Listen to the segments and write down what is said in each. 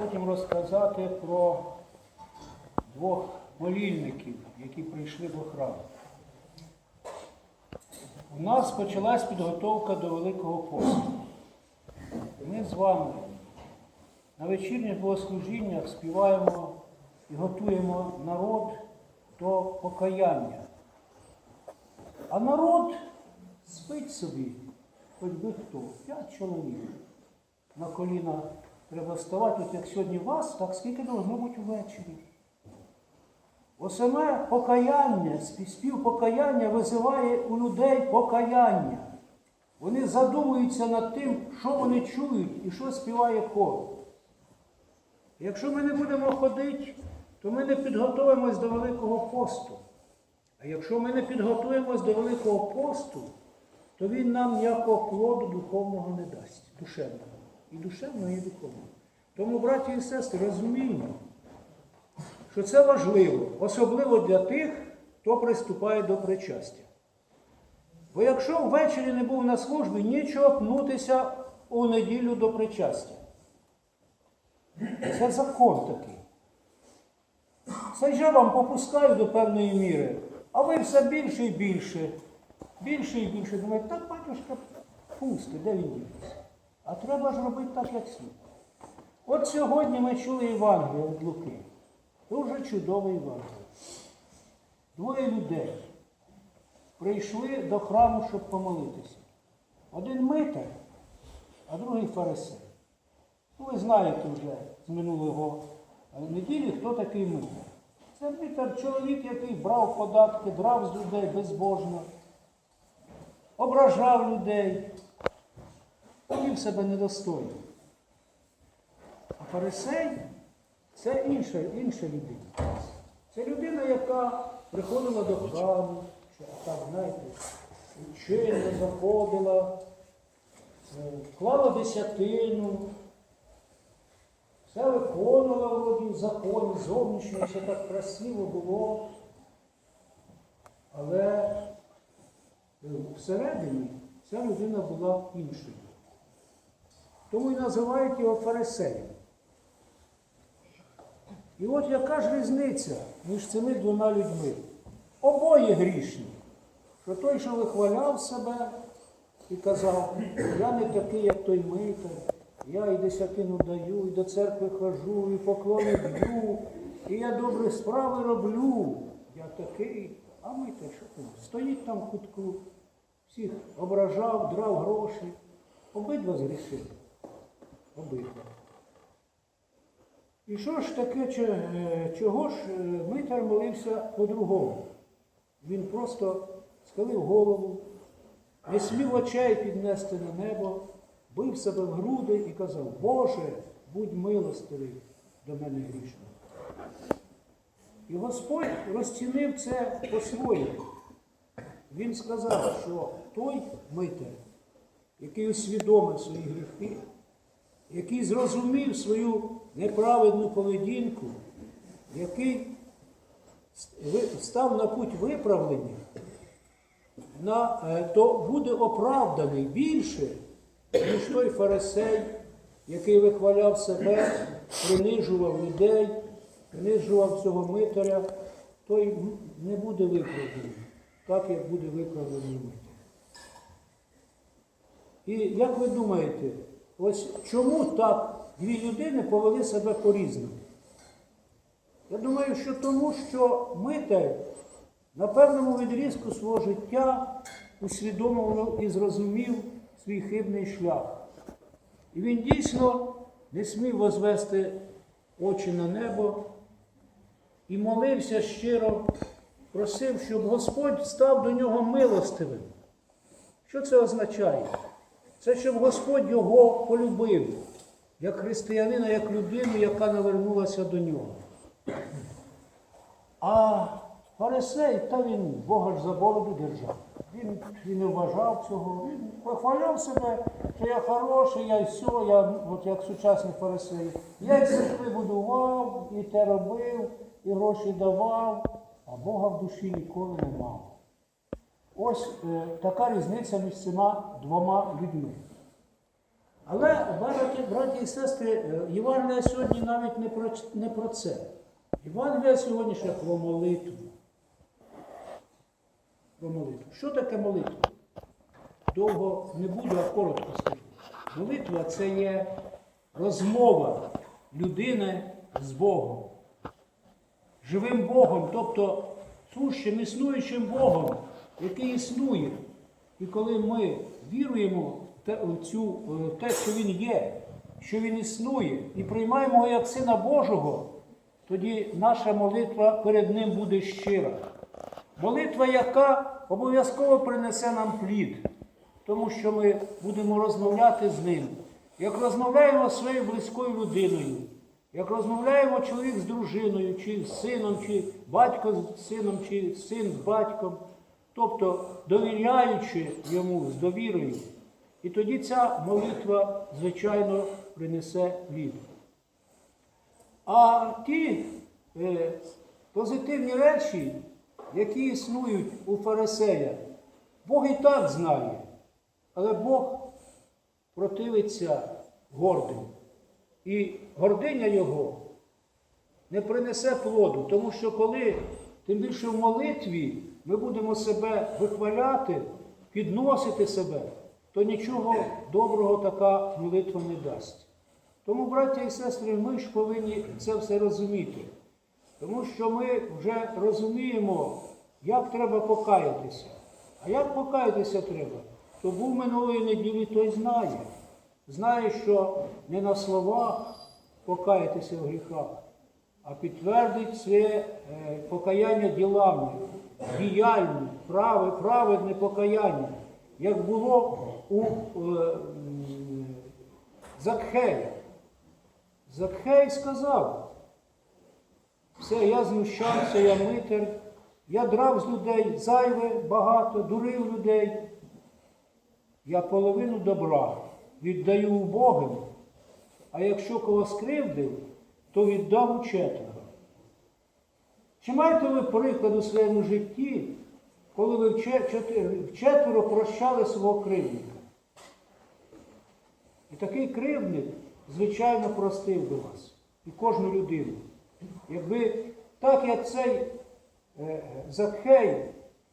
потім розказати про двох молільників, які прийшли до храму. У нас почалась підготовка до Великого посту. Ми з вами на вечірніх богослужіннях співаємо і готуємо народ до покаяння. А народ спить собі, хоч би хто, п'ять чоловік. На коліна треба вставати, от як сьогодні вас, так скільки должно бути ввечері. Осаме покаяння, спів покаяння визиває у людей покаяння. Вони задумуються над тим, що вони чують і що співає хор. Якщо ми не будемо ходити, то ми не підготуємось до Великого посту. А якщо ми не підготуємось до Великого посту, то він нам ніякого плоду духовного не дасть, душевного. І душевного, і духовного. Тому, браті і сестри, розуміємо, що це важливо, особливо для тих, хто приступає до причастя. Бо якщо ввечері не був на службі, нічого пнутися у неділю до причастя. Це закон такий. Це я вам попускаю до певної міри, а ви все більше і більше, більше і більше. Думаєте, так батюшка пусти, де він дівся? А треба ж робити так, як слід. От сьогодні ми чули Євангеліє від Луки. Дуже чудове Євангеліє. Двоє людей прийшли до храму, щоб помолитися. Один митар, а другий фарисей. Ну, ви знаєте вже з минулого неділі, хто такий митар. Це митар чоловік, який брав податки, драв з людей безбожно, ображав людей, повів себе недостойно. А фарисей це інша, інша людина. Це людина, яка приходила до храму, що так, знаєте, чинно заходила, е, клала десятину, все виконувала вроді в законі, зовнішньо, все так красиво було. Але е, всередині ця людина була іншою. Тому і називають його фарисеєм. І от яка ж різниця між цими двома людьми? Обоє грішні. Що той, що вихваляв себе і казав, я не такий, як той митар, я і десятину даю, і до церкви хожу, і поклони б'ю, і я добрі справи роблю. Я такий, а митар що там? Стоїть там в кутку, всіх ображав, драв гроші. Обидва згрішили. Обидва. І що ж таке, е, чого ж е, Митар молився по-другому? Він просто схилив голову, не смів очей піднести на небо, бив себе в груди і казав, Боже, будь милостивий до мене грішного. І Господь розцінив це по-своєму. Він сказав, що той митар, який усвідомив свої гріхи, який зрозумів свою неправедну поведінку, який став на путь виправлення, е, то буде оправданий більше, ніж той фарисей, який вихваляв себе, принижував людей, принижував цього митаря, той не буде виправданий, так як буде виправданий митар. І як ви думаєте, ось чому так дві людини повели себе по-різному? Я думаю, що тому, що Митер на певному відрізку свого життя усвідомив і зрозумів свій хибний шлях. І він дійсно не смів возвести очі на небо і молився щиро, просив, щоб Господь став до нього милостивим. Що це означає? Це щоб Господь його полюбив, як християнина, як людину, яка навернулася до нього. А фарисей, та він Бога ж за бороду держав. Він, він не вважав цього, він похваляв себе, що я хороший, я і все, я от як сучасний фарисей. Я і церкви будував, і те робив, і гроші давав, а Бога в душі ніколи не мав. Ось е, така різниця між цими двома людьми. Але, браті, браті і сестри, е, Євангелія сьогодні навіть не про, не про це. Євангелія сьогодні ще про молитву. Про молитву. Що таке молитва? Довго не буду, а коротко скажу. Молитва це є розмова людини з Богом. Живим Богом, тобто сущим, існуючим Богом, який існує. І коли ми віруємо в цю, те, що Він є, що Він існує, і приймаємо його як Сина Божого, тоді наша молитва перед Ним буде щира. Молитва, яка обов'язково принесе нам плід, тому що ми будемо розмовляти з ним. Як розмовляємо з своєю близькою людиною, як розмовляємо чоловік з дружиною, чи з сином, чи батько з сином, чи син з батьком, тобто довіряючи йому з довірою, і тоді ця молитва, звичайно, принесе плід. А ті е, позитивні речі, які існують у фарисея, Бог і так знає, але Бог противиться гордим. І гординя його не принесе плоду, тому що коли, тим більше в молитві, ми будемо себе вихваляти, підносити себе, то нічого доброго така молитва не дасть. Тому, браття і сестри, ми ж повинні це все розуміти. Тому що ми вже розуміємо, як треба покаятися. А як покаятися треба? То був минулої неділі, той знає. Знає, що не на словах покаятися в гріхах, а підтвердить своє е, покаяння ділами, діяльне, праве, праведне покаяння, як було у е, Закхея. Закхей сказав, все, я знущався, я митер, я драв з людей зайве багато, дурив людей. Я половину добра віддаю убогим, а якщо кого скривдив, то віддам у четверо. Чи маєте ви приклад у своєму житті, коли ви вчетверо прощали свого кривдника? І такий кривдник, звичайно, простив би вас і кожну людину. Якби так, як цей е, Закхей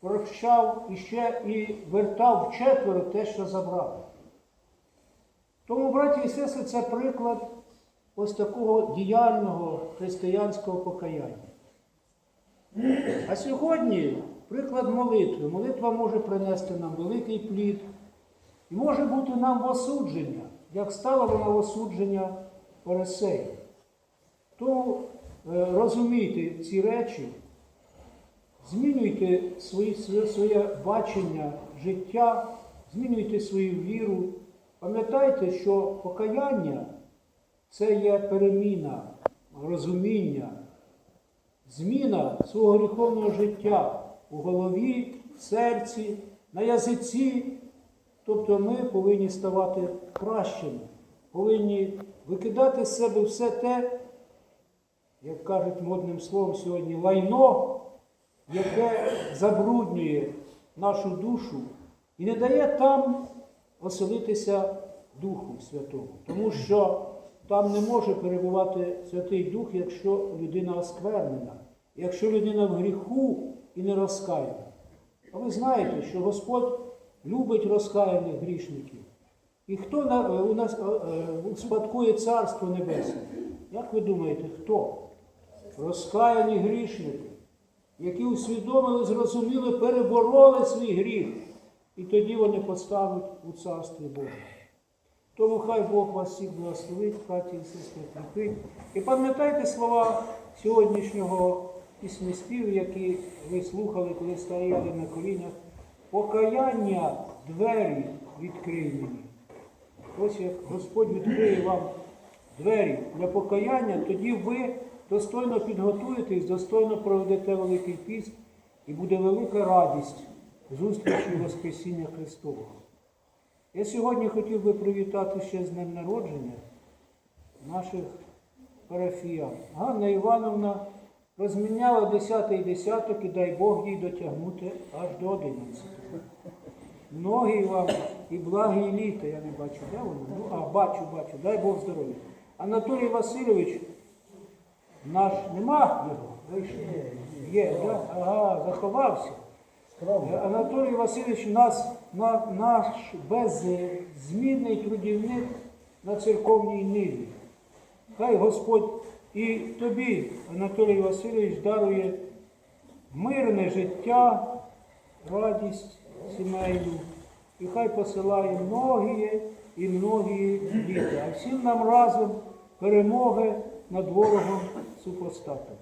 прощав і ще і вертав вчетверо те, що забрав. Тому, браті і сестри, це приклад ось такого діяльного християнського покаяння. А сьогодні приклад молитви. Молитва може принести нам великий плід і може бути нам в осудження, як стала вона в осудження Фарисея. Тому е, розумійте ці речі, змінюйте свої, своє бачення життя, змінюйте свою віру. Пам'ятайте, що покаяння це є переміна, розуміння, зміна свого гріховного життя у голові, в серці, на язиці. Тобто ми повинні ставати кращими, повинні викидати з себе все те, як кажуть модним словом сьогодні, лайно, яке забруднює нашу душу і не дає там оселитися Духу Святому. Тому що там не може перебувати Святий Дух, якщо людина осквернена, якщо людина в гріху і не розкаяна. А ви знаєте, що Господь любить розкаяних грішників. І хто е, у нас е, е, успадкує Царство Небесне? Як ви думаєте, хто? Розкаяні грішники, які усвідомили, зрозуміли, перебороли свій гріх. І тоді вони поставить у Царстві Боже. Тому хай Бог вас всіх благословить, браті і сестри, кріпить. І пам'ятайте слова сьогоднішнього піснеспіву, які ви слухали, коли стояли на колінах. Покаяння двері відкрий мені. Ось як Господь відкриє вам двері для покаяння, тоді ви достойно підготуєтесь, достойно проведете Великий піст, і буде велика радість зустрічі Воскресіння Христового. Я сьогодні хотів би привітати ще з днем народження наших парафіян. Ганна Івановна розміняла 10-й десяток і дай Бог їй дотягнути аж до 11. Многі вам і благі літа, я не бачу, де воно? Ну, а, бачу, бачу, дай Бог здоров'я. Анатолій Васильович, наш нема його? Вийшов? Є, да? ага, заховався. Анатолій Васильович нас, на, наш беззмінний трудівник на церковній ниві. Хай Господь і тобі, Анатолій Васильович, дарує мирне життя, радість сімейну, і хай посилає многі і многі літа. А всім нам разом перемоги над ворогом супостатом.